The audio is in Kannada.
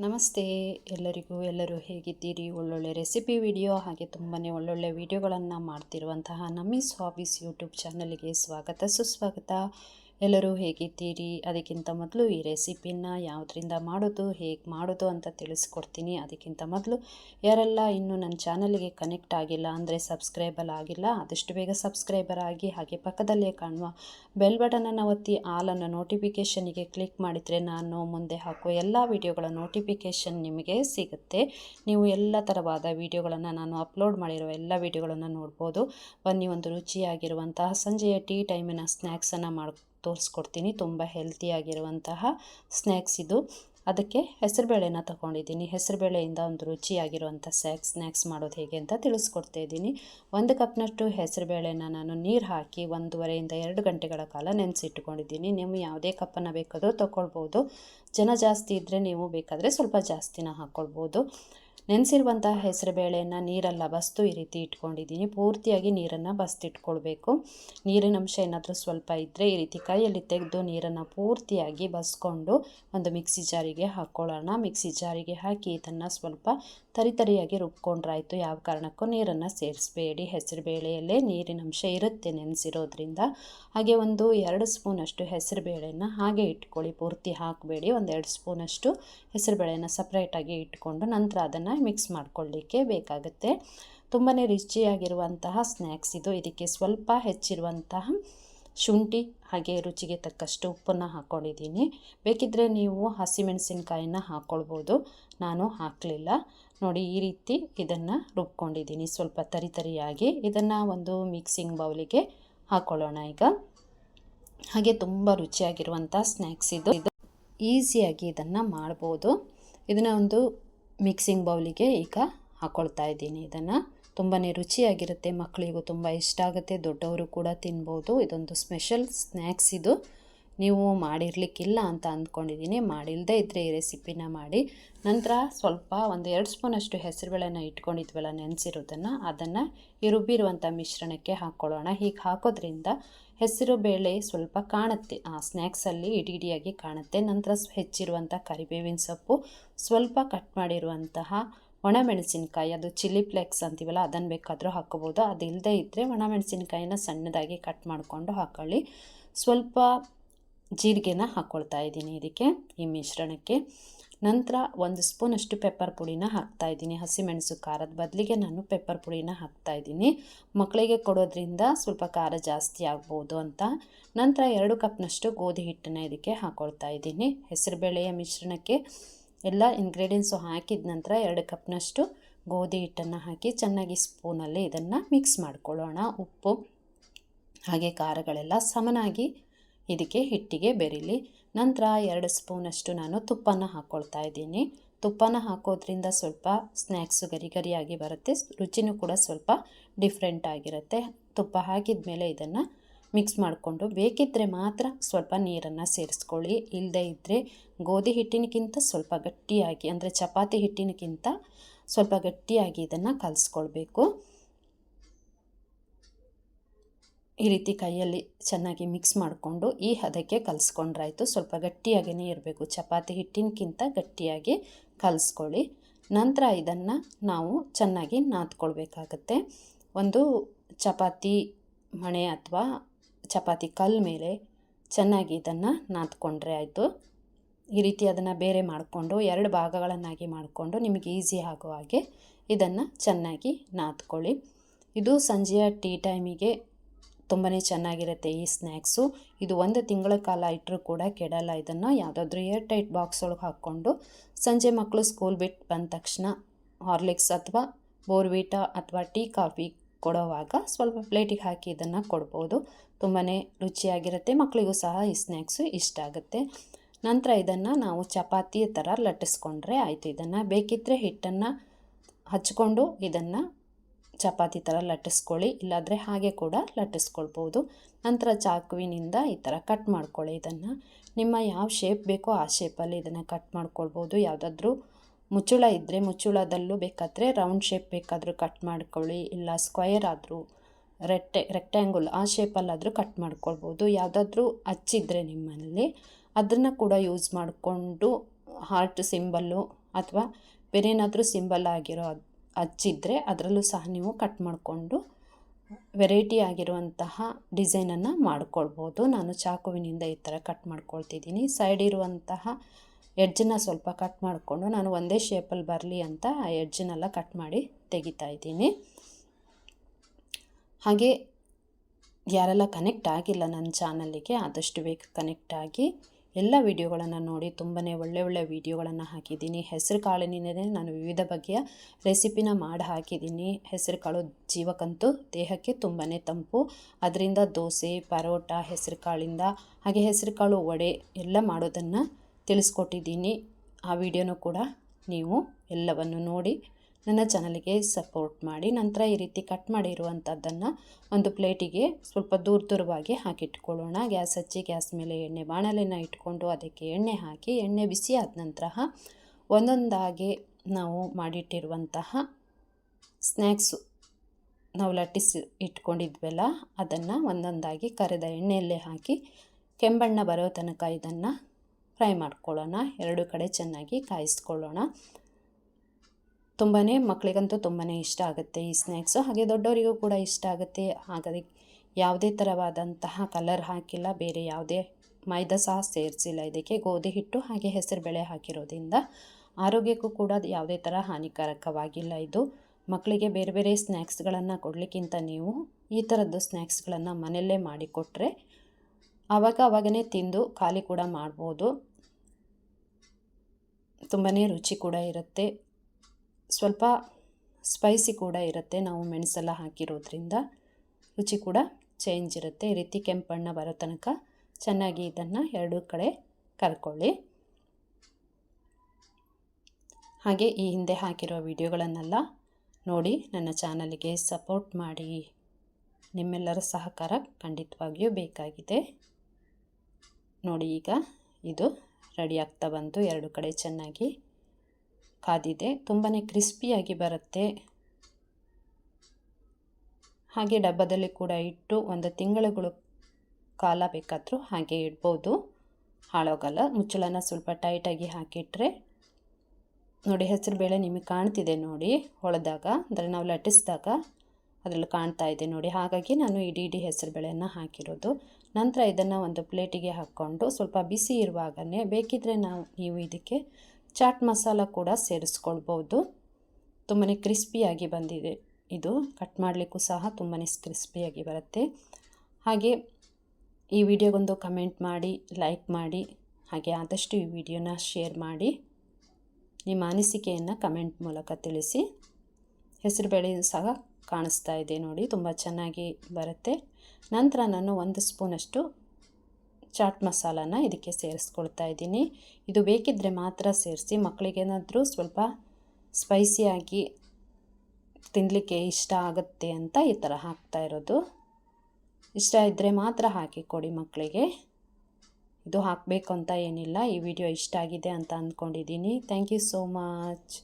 ನಮಸ್ತೆ. ಎಲ್ಲರಿಗೂ, ಎಲ್ಲರೂ ಹೇಗಿದ್ದೀರಿ? ಒಳ್ಳೊಳ್ಳೆ ರೆಸಿಪಿ ವಿಡಿಯೋ ಹಾಗೆ ತುಂಬಾ ಒಳ್ಳೊಳ್ಳೆ ವಿಡಿಯೋಗಳನ್ನು ಮಾಡ್ತಿರುವಂತಹ ನಮ್ಮೀಸ್ ಹಾಬೀಸ್ ಯೂಟ್ಯೂಬ್ ಚಾನಲ್ಗೆ ಸ್ವಾಗತ, ಸುಸ್ವಾಗತ. ಎಲ್ಲರೂ ಹೇಗಿದ್ದೀರಿ? ಅದಕ್ಕಿಂತ ಮೊದಲು ಈ ರೆಸಿಪಿನ ಯಾವುದರಿಂದ ಮಾಡೋದು, ಹೇಗೆ ಮಾಡೋದು ಅಂತ ತಿಳಿಸ್ಕೊಡ್ತೀನಿ. ಅದಕ್ಕಿಂತ ಮೊದಲು ಯಾರೆಲ್ಲ ಇನ್ನೂ ನನ್ನ ಚಾನಲ್ಗೆ ಕನೆಕ್ಟ್ ಆಗಿಲ್ಲ ಅಂದರೆ ಸಬ್ಸ್ಕ್ರೈಬಲ್ ಆಗಿಲ್ಲ, ಆದಷ್ಟು ಬೇಗ ಸಬ್ಸ್ಕ್ರೈಬರ್ ಆಗಿ ಹಾಗೆ ಪಕ್ಕದಲ್ಲೇ ಕಾಣುವ ಬೆಲ್ ಬಟನನ್ನು ಒತ್ತಿ ಆಲನ್ನು ನೋಟಿಫಿಕೇಷನಿಗೆ ಕ್ಲಿಕ್ ಮಾಡಿದರೆ ನಾನು ಮುಂದೆ ಹಾಕುವ ಎಲ್ಲ ವಿಡಿಯೋಗಳ ನೋಟಿಫಿಕೇಷನ್ ನಿಮಗೆ ಸಿಗುತ್ತೆ. ನೀವು ಎಲ್ಲ ಥರವಾದ ವಿಡಿಯೋಗಳನ್ನು ನಾನು ಅಪ್ಲೋಡ್ ಮಾಡಿರೋ ಎಲ್ಲ ವಿಡಿಯೋಗಳನ್ನು ನೋಡ್ಬೋದು. ಬನ್ನಿ ಒಂದು ರುಚಿಯಾಗಿರುವಂತಹ ಸಂಜೆಯ ಟೀ ಟೈಮಿನ ಸ್ನ್ಯಾಕ್ಸನ್ನು ಮಾಡಿ ತೋರಿಸ್ಕೊಡ್ತೀನಿ. ತುಂಬ ಹೆಲ್ತಿಯಾಗಿರುವಂತಹ ಸ್ನ್ಯಾಕ್ಸ್ ಇದು. ಅದಕ್ಕೆ ಹೆಸರುಬೇಳೆನ ತಗೊಂಡಿದ್ದೀನಿ. ಹೆಸರುಬೇಳೆಯಿಂದ ಒಂದು ರುಚಿಯಾಗಿರುವಂಥ ಸ್ಯಾಕ್ ಸ್ನ್ಯಾಕ್ಸ್ ಮಾಡೋದು ಹೇಗೆ ಅಂತ ತಿಳಿಸ್ಕೊಡ್ತಾ ಇದ್ದೀನಿ. ಒಂದು ಕಪ್ನಷ್ಟು ಹೆಸರುಬೇಳೆನ ನಾನು ನೀರು ಹಾಕಿ ಒಂದೂವರೆಯಿಂದ ಎರಡು ಗಂಟೆಗಳ ಕಾಲ ನೆನೆಸಿಟ್ಕೊಂಡಿದ್ದೀನಿ. ನೀವು ಯಾವುದೇ ಕಪ್ಪನ್ನು ಬೇಕಾದರೂ ತೊಗೊಳ್ಬೋದು. ಜನ ಜಾಸ್ತಿ ಇದ್ದರೆ ನೀವು ಬೇಕಾದರೆ ಸ್ವಲ್ಪ ಜಾಸ್ತಿನ ಹಾಕ್ಕೊಳ್ಬೋದು ನೆನೆಸಿರುವಂತಹ ಹೆಸರುಬೇಳೆಯನ್ನು ನೀರೆಲ್ಲ, ಬಸ್ತು ಈ ರೀತಿ ಇಟ್ಕೊಂಡಿದ್ದೀನಿ. ಪೂರ್ತಿಯಾಗಿ ನೀರನ್ನು ಬಸ್ತಿಟ್ಕೊಳ್ಬೇಕು. ನೀರಿನ ಅಂಶ ಏನಾದರೂ ಸ್ವಲ್ಪ ಇದ್ದರೆ ಈ ರೀತಿ ಕೈಯಲ್ಲಿ ತೆಗೆದು ನೀರನ್ನು ಪೂರ್ತಿಯಾಗಿ ಬಸ್ಕೊಂಡು ಒಂದು ಮಿಕ್ಸಿ ಜಾರಿಗೆ ಹಾಕ್ಕೊಳ್ಳೋಣ ಮಿಕ್ಸಿ ಜಾರಿಗೆ ಹಾಕಿ ಇದನ್ನು ಸ್ವಲ್ಪ ತರಿತರಿಯಾಗಿ ರುಬ್ಕೊಂಡ್ರಾಯ್ತು. ಯಾವ ಕಾರಣಕ್ಕೂ ನೀರನ್ನು ಸೇರಿಸಬೇಡಿ. ಹೆಸರುಬೇಳೆಯಲ್ಲೇ ನೀರಿನ ಅಂಶ ಇರುತ್ತೆ ನೆನೆಸಿರೋದ್ರಿಂದ. ಹಾಗೆ ಒಂದು ಎರಡು ಸ್ಪೂನಷ್ಟು ಹೆಸರುಬೇಳೆನ ಹಾಗೆ ಇಟ್ಕೊಳ್ಳಿ. ಪೂರ್ತಿ ಹಾಕಬೇಡಿ. ಒಂದು ಎರಡು ಸ್ಪೂನಷ್ಟು ಹೆಸರುಬೇಳೆನ ಸಪ್ರೇಟಾಗಿ ಇಟ್ಕೊಂಡು ನಂತರ ಅದನ್ನು ಮಿಕ್ಸ್ ಮಾಡ್ಕೊಳ್ಳಿಕ್ಕೆ ಬೇಕಾಗುತ್ತೆ. ತುಂಬಾ ರುಚಿಯಾಗಿರುವಂತಹ ಸ್ನ್ಯಾಕ್ಸ್ ಇದು. ಇದಕ್ಕೆ ಸ್ವಲ್ಪ ಹೆಚ್ಚಿರುವಂತಹ ಶುಂಠಿ ಹಾಗೆ ರುಚಿಗೆ ತಕ್ಕಷ್ಟು ಉಪ್ಪನ್ನು ಹಾಕ್ಕೊಂಡಿದ್ದೀನಿ ಬೇಕಿದ್ದರೆ ನೀವು ಹಸಿಮೆಣಸಿನ್ಕಾಯಿನ ಹಾಕ್ಕೊಳ್ಬೋದು ನಾನು ಹಾಕಲಿಲ್ಲ. ನೋಡಿ ಈ ರೀತಿ ಇದನ್ನು ರುಬ್ಕೊಂಡಿದ್ದೀನಿ. ಸ್ವಲ್ಪ ತರಿ ತರಿಯಾಗಿ ಇದನ್ನು ಒಂದು ಮಿಕ್ಸಿಂಗ್ ಬೌಲಿಗೆ ಹಾಕ್ಕೊಳ್ಳೋಣ ಈಗ. ಹಾಗೆ ತುಂಬ ರುಚಿಯಾಗಿರುವಂಥ ಸ್ನ್ಯಾಕ್ಸ್ ಇದು. ಇದು ಈಸಿಯಾಗಿ ಇದನ್ನು ಮಾಡ್ಬೋದು. ಇದನ್ನು ಒಂದು ಮಿಕ್ಸಿಂಗ್ ಬೌಲಿಗೆ ಈಗ ಹಾಕ್ಕೊಳ್ತಾ ಇದ್ದೀನಿ ಇದನ್ನು. ತುಂಬಾ ರುಚಿಯಾಗಿರುತ್ತೆ ಮಕ್ಕಳಿಗೂ ತುಂಬ ಇಷ್ಟ ಆಗುತ್ತೆ, ದೊಡ್ಡವರು ಕೂಡ ತಿನ್ಬೋದು. ಇದೊಂದು ಸ್ಪೆಷಲ್ ಸ್ನ್ಯಾಕ್ಸ್ ಇದು. ನೀವು ಮಾಡಿರಲಿಕ್ಕಿಲ್ಲ ಅಂತ ಅಂದ್ಕೊಂಡಿದ್ದೀನಿ. ಮಾಡಿಲ್ಲದೆ ಇದ್ದರೆ ಈ ರೆಸಿಪಿನ ಮಾಡಿ. ನಂತರ ಸ್ವಲ್ಪ ಒಂದು ಎರಡು ಸ್ಪೂನಷ್ಟು ಹೆಸರುಬೇಳೆನ ಇಟ್ಕೊಂಡಿದ್ವಲ್ಲ, ನೆನೆಸಿರೋದನ್ನು, ಅದನ್ನು ಈ ರುಬ್ಬಿರುವಂಥ ಮಿಶ್ರಣಕ್ಕೆ ಹಾಕ್ಕೊಳ್ಳೋಣ. ಹೀಗೆ ಹಾಕೋದ್ರಿಂದ ಹೆಸರು ಬೇಳೆ ಸ್ವಲ್ಪ ಕಾಣುತ್ತೆ. ಆ ಸ್ನ್ಯಾಕ್ಸಲ್ಲಿ ಇಡಿ ಇಡಿಯಾಗಿ ಕಾಣುತ್ತೆ. ನಂತರ ಹೆಚ್ಚಿರುವಂಥ ಕರಿಬೇವಿನ ಸೊಪ್ಪು, ಸ್ವಲ್ಪ ಕಟ್ ಮಾಡಿರುವಂತಹ ಒಣಮೆಣಸಿನ್ಕಾಯಿ, ಅದು ಚಿಲ್ಲಿ ಫ್ಲೆಕ್ಸ್ ಅಂತೀವಲ್ಲ, ಅದನ್ನು ಬೇಕಾದರೂ ಹಾಕ್ಕೋಬೋದು. ಅದಿಲ್ಲದೆ ಇದ್ದರೆ ಒಣಮೆಣಸಿನ್ಕಾಯಿನ ಸಣ್ಣದಾಗಿ ಕಟ್ ಮಾಡಿಕೊಂಡು ಹಾಕೊಳ್ಳಿ. ಸ್ವಲ್ಪ ಜೀರಿಗೆನ ಹಾಕ್ಕೊಳ್ತಾ ಇದ್ದೀನಿ ಇದಕ್ಕೆ, ಈ ಮಿಶ್ರಣಕ್ಕೆ. ನಂತರ ಒಂದು ಸ್ಪೂನಷ್ಟು ಪೆಪ್ಪರ್ ಪುಡಿನ ಹಾಕ್ತಾ ಇದ್ದೀನಿ. ಹಸಿಮೆಣಸು ಖಾರದ ಬದಲಿಗೆ ನಾನು ಪೆಪ್ಪರ್ ಪುಡಿನ ಹಾಕ್ತಾ ಇದ್ದೀನಿ. ಮಕ್ಕಳಿಗೆ ಕೊಡೋದ್ರಿಂದ ಸ್ವಲ್ಪ ಖಾರ ಜಾಸ್ತಿ ಆಗ್ಬೋದು ಅಂತ. ನಂತರ ಎರಡು ಕಪ್ನಷ್ಟು ಗೋಧಿ ಹಿಟ್ಟನ್ನ ಇದಕ್ಕೆ ಹಾಕೊಳ್ತಾ ಇದ್ದೀನಿ. ಹೆಸರುಬೇಳೆಯ ಮಿಶ್ರಣಕ್ಕೆ ಎಲ್ಲ ಇಂಗ್ರೀಡಿಯೆಂಟ್ಸು ಹಾಕಿದ ನಂತರ ಎರಡು ಕಪ್ನಷ್ಟು ಗೋಧಿ ಹಿಟ್ಟನ್ನು ಹಾಕಿ ಚೆನ್ನಾಗಿ ಸ್ಪೂನಲ್ಲಿ ಇದನ್ನು ಮಿಕ್ಸ್ ಮಾಡ್ಕೊಳ್ಳೋಣ. ಉಪ್ಪು, ಹಾಗೆ ಖಾರಗಳೆಲ್ಲ ಸಮನಾಗಿ ಇದಕ್ಕೆ ಹಿಟ್ಟಿಗೆ ಬೆರೀಲಿ. ನಂತರ ಎರಡು ಸ್ಪೂನಷ್ಟು ನಾನು ತುಪ್ಪನ ಹಾಕ್ಕೊಳ್ತಾ ಇದ್ದೀನಿ. ತುಪ್ಪನ ಹಾಕೋದ್ರಿಂದ ಸ್ವಲ್ಪ ಸ್ನ್ಯಾಕ್ಸು ಗರಿ ಗರಿಯಾಗಿ ಬರುತ್ತೆ, ರುಚಿನೂ ಕೂಡ ಸ್ವಲ್ಪ ಡಿಫ್ರೆಂಟ್ ಆಗಿರುತ್ತೆ. ತುಪ್ಪ ಹಾಕಿದ ಮೇಲೆ ಇದನ್ನು ಮಿಕ್ಸ್ ಮಾಡಿಕೊಂಡು ಬೇಕಿದ್ದರೆ ಮಾತ್ರ ಸ್ವಲ್ಪ ನೀರನ್ನು ಸೇರಿಸ್ಕೊಳ್ಳಿ. ಇಲ್ಲದೇ ಇದ್ದರೆ ಗೋಧಿ ಹಿಟ್ಟಿನಕ್ಕಿಂತ ಸ್ವಲ್ಪ ಗಟ್ಟಿಯಾಗಿ, ಅಂದರೆ ಚಪಾತಿ ಹಿಟ್ಟಿನಕ್ಕಿಂತ ಸ್ವಲ್ಪ ಗಟ್ಟಿಯಾಗಿ ಇದನ್ನು ಕಲಿಸ್ಕೊಳ್ಬೇಕು. ಈ ರೀತಿ ಕೈಯಲ್ಲಿ ಚೆನ್ನಾಗಿ ಮಿಕ್ಸ್ ಮಾಡಿಕೊಂಡು ಈ ಹದಕ್ಕೆ ಕಲಿಸ್ಕೊಂಡ್ರಾಯ್ತು. ಸ್ವಲ್ಪ ಗಟ್ಟಿಯಾಗಿಯೇ ಇರಬೇಕು. ಚಪಾತಿ ಹಿಟ್ಟಿನಕ್ಕಿಂತ ಗಟ್ಟಿಯಾಗಿ ಕಲಿಸ್ಕೊಳ್ಳಿ. ನಂತರ ಇದನ್ನು ನಾವು ಚೆನ್ನಾಗಿ ನಾದ್ಕೊಳ್ಬೇಕಾಗತ್ತೆ. ಒಂದು ಚಪಾತಿ ಮಣೆ ಅಥವಾ ಚಪಾತಿ ಕಲ್ಲು ಮೇಲೆ ಚೆನ್ನಾಗಿ ಇದನ್ನು ನಾದ್ಕೊಂಡ್ರೆ ಆಯಿತು. ಈ ರೀತಿ ಅದನ್ನು ಬೇರೆ ಮಾಡಿಕೊಂಡು, ಎರಡು ಭಾಗಗಳನ್ನಾಗಿ ಮಾಡಿಕೊಂಡು ನಿಮಗೆ ಈಸಿ ಆಗೋ ಹಾಗೆ ಇದನ್ನು ಚೆನ್ನಾಗಿ ನಾದ್ಕೊಳ್ಳಿ. ಇದು ಸಂಜೆಯ ಟೀ ಟೈಮಿಗೆ ತುಂಬಾ ಚೆನ್ನಾಗಿರುತ್ತೆ ಈ ಸ್ನ್ಯಾಕ್ಸು ಇದು ಒಂದು ತಿಂಗಳ ಕಾಲ ಇಟ್ಟರೂ ಕೂಡ ಕೆಡಲ್ಲ ಇದನ್ನು. ಯಾವುದಾದ್ರೂ ಏರ್ ಟೈಟ್ ಬಾಕ್ಸ್ ಒಳಗೆ ಹಾಕ್ಕೊಂಡು ಸಂಜೆ ಮಕ್ಕಳು ಸ್ಕೂಲ್ ಬಿಟ್ಟು ಬಂದ ತಕ್ಷಣ ಹಾರ್ಲಿಕ್ಸ್ ಅಥವಾ ಬೋರ್ವಿಟಾ ಅಥವಾ ಟೀ ಕಾಫಿ ಕೊಡೋವಾಗ ಸ್ವಲ್ಪ ಪ್ಲೇಟಿಗೆ ಹಾಕಿ ಇದನ್ನು ಕೊಡ್ಬೋದು. ತುಂಬಾ ರುಚಿಯಾಗಿರುತ್ತೆ. ಮಕ್ಕಳಿಗೂ ಸಹ ಈ ಸ್ನ್ಯಾಕ್ಸು ಇಷ್ಟ ಆಗುತ್ತೆ. ನಂತರ ಇದನ್ನು ನಾವು ಚಪಾತಿ ಥರ ಲಟ್ಟಿಸ್ಕೊಂಡ್ರೆ ಆಯಿತು. ಇದನ್ನು ಬೇಕಿದ್ದರೆ ಹಿಟ್ಟನ್ನು ಹಚ್ಕೊಂಡು ಇದನ್ನು ಚಪಾತಿ ಥರ ಲಟ್ಟಿಸ್ಕೊಳ್ಳಿ, ಇಲ್ಲಾದರೆ ಹಾಗೆ ಕೂಡ ಲಟ್ಟಿಸ್ಕೊಳ್ಬೋದು. ನಂತರ ಚಾಕುವಿನಿಂದ ಈ ಥರ ಕಟ್ ಮಾಡ್ಕೊಳ್ಳಿ ಇದನ್ನು. ನಿಮ್ಮ ಯಾವ ಶೇಪ್ ಬೇಕೋ ಆ ಶೇಪಲ್ಲಿ ಇದನ್ನು ಕಟ್ ಮಾಡ್ಕೊಳ್ಬೋದು. ಯಾವುದಾದ್ರೂ ಮುಚ್ಚುಳ ಇದ್ದರೆ ಮುಚ್ಚುಳದಲ್ಲೂ ಬೇಕಾದರೆ ರೌಂಡ್ ಶೇಪ್ ಬೇಕಾದರೂ ಕಟ್ ಮಾಡ್ಕೊಳ್ಳಿ, ಇಲ್ಲ ಸ್ಕ್ವಯರ್ ಆದರೂ ರೆಕ್ಟೆ ರೆಕ್ಟ್ಯಾಂಗುಲ್ ಆ ಶೇಪಲ್ಲಾದರೂ ಕಟ್ ಮಾಡ್ಕೊಳ್ಬೋದು. ಯಾವುದಾದ್ರೂ ಹಚ್ಚಿದ್ರೆ ನಿಮ್ಮಲ್ಲಿ ಅದನ್ನು ಕೂಡ ಯೂಸ್ ಮಾಡಿಕೊಂಡು ಹಾರ್ಟ್ ಸಿಂಬಲ್ಲು ಅಥವಾ ಬೇರೇನಾದರೂ ಸಿಂಬಲ್ ಆಗಿರೋ ಹಚ್ಚಿದ್ರೆ ಅದರಲ್ಲೂ ಸಹ ನೀವು ಕಟ್ ಮಾಡಿಕೊಂಡು ವೆರೈಟಿ ಆಗಿರುವಂತಹ ಡಿಸೈನನ್ನು ಮಾಡ್ಕೊಳ್ಬೋದು. ನಾನು ಚಾಕುವಿನಿಂದ ಈ ಥರ ಕಟ್ ಮಾಡ್ಕೊಳ್ತಿದ್ದೀನಿ. ಸೈಡ್ ಇರುವಂತಹ ಎಡ್ಜನ್ನು ಸ್ವಲ್ಪ ಕಟ್ ಮಾಡಿಕೊಂಡು ನಾನು ಒಂದೇ ಶೇಪಲ್ಲಿ ಬರಲಿ ಅಂತ ಆ ಎಡ್ಜನ್ನೆಲ್ಲ ಕಟ್ ಮಾಡಿ ತೆಗಿತಾ ಇದ್ದೀನಿ. ಹಾಗೆ ಯಾರೆಲ್ಲ ಕನೆಕ್ಟ್ ಆಗಿಲ್ಲ ನನ್ನ ಚಾನಲ್ಲಿಗೆ ಆದಷ್ಟು ಬೇಗ ಕನೆಕ್ಟ್ ಆಗಿ ಎಲ್ಲ ವಿಡಿಯೋಗಳನ್ನು ನೋಡಿ ತುಂಬಾ ಒಳ್ಳೆ ಒಳ್ಳೆ ವಿಡಿಯೋಗಳನ್ನು ಹಾಕಿದ್ದೀನಿ. ಹೆಸರು ಕಾಳಿನಿಂದಲೇ ನಾನು ವಿವಿಧ ಬಗೆಯ ರೆಸಿಪಿನ ಮಾಡಿ ಹಾಕಿದ್ದೀನಿ. ಹೆಸರು ಕಾಳು ಜೀವಕ್ಕಂತೂ ದೇಹಕ್ಕೆ ತುಂಬಾ ತಂಪು. ಅದರಿಂದ ದೋಸೆ, ಪರೋಟ, ಹೆಸರು ಕಾಳಿಂದ, ಹಾಗೆ ಹೆಸರು ಕಾಳು ವಡೆ ಎಲ್ಲ ಮಾಡೋದನ್ನು ತಿಳಿಸ್ಕೊಟ್ಟಿದ್ದೀನಿ. ಆ ವಿಡಿಯೋನೂ ಕೂಡ ನೀವು ಎಲ್ಲವನ್ನು ನೋಡಿ ನನ್ನ ಚಾನಲಿಗೆ ಸಪೋರ್ಟ್ ಮಾಡಿ, ನಂತರ ಈ ರೀತಿ ಕಟ್ ಮಾಡಿರುವಂಥದ್ದನ್ನು ಒಂದು ಪ್ಲೇಟಿಗೆ ಸ್ವಲ್ಪ ದೂರ ದೂರವಾಗಿ ಹಾಕಿಟ್ಕೊಳ್ಳೋಣ. ಗ್ಯಾಸ್ ಹಚ್ಚಿ, ಗ್ಯಾಸ್ ಮೇಲೆ ಎಣ್ಣೆ ಬಾಣಲೆನ ಇಟ್ಕೊಂಡು ಅದಕ್ಕೆ ಎಣ್ಣೆ ಹಾಕಿ, ಎಣ್ಣೆ ಬಿಸಿ ಆದ ನಂತರ ಒಂದೊಂದಾಗಿ ನಾವು ಮಾಡಿಟ್ಟಿರುವಂತಹ ಸ್ನ್ಯಾಕ್ಸು ನಾವು ಲಟ್ಟಿಸಿ ಇಟ್ಕೊಂಡಿದ್ವಲ್ಲ, ಅದನ್ನು ಒಂದೊಂದಾಗಿ ಕರೆದ ಎಣ್ಣೆಯಲ್ಲೇ ಹಾಕಿ ಕೆಂಬಣ್ಣ ಬರೋ ತನಕ ಇದನ್ನು ಫ್ರೈ ಮಾಡ್ಕೊಳ್ಳೋಣ. ಎರಡು ಕಡೆ ಚೆನ್ನಾಗಿ ಕಾಯಿಸ್ಕೊಳ್ಳೋಣ. ತುಂಬಾ ಮಕ್ಕಳಿಗಂತೂ ತುಂಬಾ ಇಷ್ಟ ಆಗುತ್ತೆ ಈ ಸ್ನ್ಯಾಕ್ಸು ಹಾಗೆ ದೊಡ್ಡವರಿಗೂ ಕೂಡ ಇಷ್ಟ ಆಗುತ್ತೆ. ಹಾಗಾಗಿ ಯಾವುದೇ ಥರವಾದಂತಹ ಕಲರ್ ಹಾಕಿಲ್ಲ, ಬೇರೆ ಯಾವುದೇ ಮೈದಾ ಸಹ ಸೇರಿಸಿಲ್ಲ. ಇದಕ್ಕೆ ಗೋಧಿ ಹಿಟ್ಟು, ಹಾಗೆ ಹೆಸರು ಬೇಳೆ ಹಾಕಿರೋದ್ರಿಂದ ಆರೋಗ್ಯಕ್ಕೂ ಕೂಡ ಯಾವುದೇ ಥರ ಹಾನಿಕಾರಕವಾಗಿಲ್ಲ ಇದು. ಮಕ್ಕಳಿಗೆ ಬೇರೆ ಬೇರೆ ಸ್ನ್ಯಾಕ್ಸ್ಗಳನ್ನು ಕೊಡಲಿಕ್ಕಿಂತ ನೀವು ಈ ಥರದ್ದು ಸ್ನ್ಯಾಕ್ಸ್ಗಳನ್ನು ಮನೆಯಲ್ಲೇ ಮಾಡಿಕೊಟ್ರೆ ಆವಾಗ ಆವಾಗನೇ ತಿಂದು ಖಾಲಿ ಕೂಡ ಮಾಡ್ಬೋದು. ತುಂಬಾ ರುಚಿ ಕೂಡ ಇರುತ್ತೆ. ಸ್ವಲ್ಪ ಸ್ಪೈಸಿ ಕೂಡ ಇರುತ್ತೆ. ನಾವು ಮೆಣಸೆಲ್ಲ ಹಾಕಿರೋದ್ರಿಂದ ರುಚಿ ಕೂಡ ಚೇಂಜ್ ಇರುತ್ತೆ. ಈ ರೀತಿ ಕೆಂಪಣ್ಣ ಬರೋ ತನಕ ಚೆನ್ನಾಗಿ ಇದನ್ನು ಎರಡೂ ಕಡೆ ಕರ್ಕೊಳ್ಳಿ. ಹಾಗೆ ಈ ಹಿಂದೆ ಹಾಕಿರೋ ವಿಡಿಯೋಗಳನ್ನೆಲ್ಲ ನೋಡಿ ನನ್ನ ಚಾನಲಿಗೆ ಸಪೋರ್ಟ್ ಮಾಡಿ. ನಿಮ್ಮೆಲ್ಲರ ಸಹಕಾರ ಖಂಡಿತವಾಗಿಯೂ ಬೇಕಾಗಿದೆ. ನೋಡಿ ಈಗ ಇದು ರೆಡಿ ಆಗ್ತಾ ಬಂತು ಎರಡು ಕಡೆ ಚೆನ್ನಾಗಿ ಕಾದಿದೆ. ತುಂಬಾ ಕ್ರಿಸ್ಪಿಯಾಗಿ ಬರುತ್ತೆ. ಹಾಗೆ ಡಬ್ಬದಲ್ಲಿ ಕೂಡ ಇಟ್ಟು ಒಂದು ತಿಂಗಳುಗಳು ಕಾಲ ಬೇಕಾದರೂ ಹಾಗೆ ಇಡ್ಬೋದು. ಹಾಳೋಗಲ್ಲ. ಮುಚ್ಚಳನ ಸ್ವಲ್ಪ ಟೈಟಾಗಿ ಹಾಕಿಟ್ರೆ. ನೋಡಿ, ಹೆಸರು ಬೇಳೆ ನಿಮಗೆ ಕಾಣ್ತಿದೆ ನೋಡಿ. ಹೊಳೆದಾಗ, ಅಂದರೆ ನಾವು ಲಟ್ಟಿಸಿದಾಗ ಅದರಲ್ಲಿ ಕಾಣ್ತಾ ಇದೆ ನೋಡಿ. ಹಾಗಾಗಿ ನಾನು ಇಡೀ ಇಡೀ ಹೆಸರು ಬೇಳೆಯನ್ನು ಹಾಕಿರೋದು. ನಂತರ ಇದನ್ನು ಒಂದು ಪ್ಲೇಟಿಗೆ ಹಾಕ್ಕೊಂಡು ಸ್ವಲ್ಪ ಬಿಸಿ ಇರುವಾಗಲೇ ಬೇಕಿದ್ದರೆ ನಾವು, ನೀವು ಇದಕ್ಕೆ ಚಾಟ್ ಮಸಾಲ ಕೂಡ ಸೇರಿಸ್ಕೊಳ್ಬೋದು. ತುಂಬಾ ಕ್ರಿಸ್ಪಿಯಾಗಿ ಬಂದಿದೆ ಇದು. ಕಟ್ ಮಾಡಲಿಕ್ಕೂ ಸಹ ತುಂಬಾ ಕ್ರಿಸ್ಪಿಯಾಗಿ ಬರುತ್ತೆ. ಹಾಗೆ ಈ ವಿಡಿಯೋಗೊಂದು ಕಮೆಂಟ್ ಮಾಡಿ, ಲೈಕ್ ಮಾಡಿ, ಹಾಗೆ ಆದಷ್ಟು ಈ ವಿಡಿಯೋನ ಶೇರ್ ಮಾಡಿ, ನಿಮ್ಮ ಅನಿಸಿಕೆಯನ್ನು ಕಮೆಂಟ್ ಮೂಲಕ ತಿಳಿಸಿ. ಹೆಸರುಬೇಳೆ ಸಹ ಕಾಣಿಸ್ತಾ ಇದೆ ನೋಡಿ, ತುಂಬ ಚೆನ್ನಾಗಿ ಬರುತ್ತೆ. ನಂತರ ನಾನು ಒಂದು ಸ್ಪೂನಷ್ಟು ಚಾಟ್ ಮಸಾಲಾನ ಇದಕ್ಕೆ ಸೇರಿಸ್ಕೊಳ್ತಾ ಇದ್ದೀನಿ. ಇದು ಬೇಕಿದ್ದರೆ ಮಾತ್ರ ಸೇರಿಸಿ ಮಕ್ಕಳಿಗೇನಾದರೂ ಸ್ವಲ್ಪ ಸ್ಪೈಸಿಯಾಗಿ ತಿನ್ನಲಿಕ್ಕೆ ಇಷ್ಟ ಆಗುತ್ತೆ ಅಂತ ಈ ಥರ ಹಾಕ್ತಾ ಇರೋದು. ಇಷ್ಟ ಇದ್ದರೆ ಮಾತ್ರ ಹಾಕಿ ಕೊಡಿ ಮಕ್ಕಳಿಗೆ ಇದು ಹಾಕಬೇಕು ಅಂತ ಏನಿಲ್ಲ, ಈ ವಿಡಿಯೋ ಇಷ್ಟ ಆಗಿದೆ ಅಂತ ಅಂದ್ಕೊಂಡಿದ್ದೀನಿ. Thank you so much.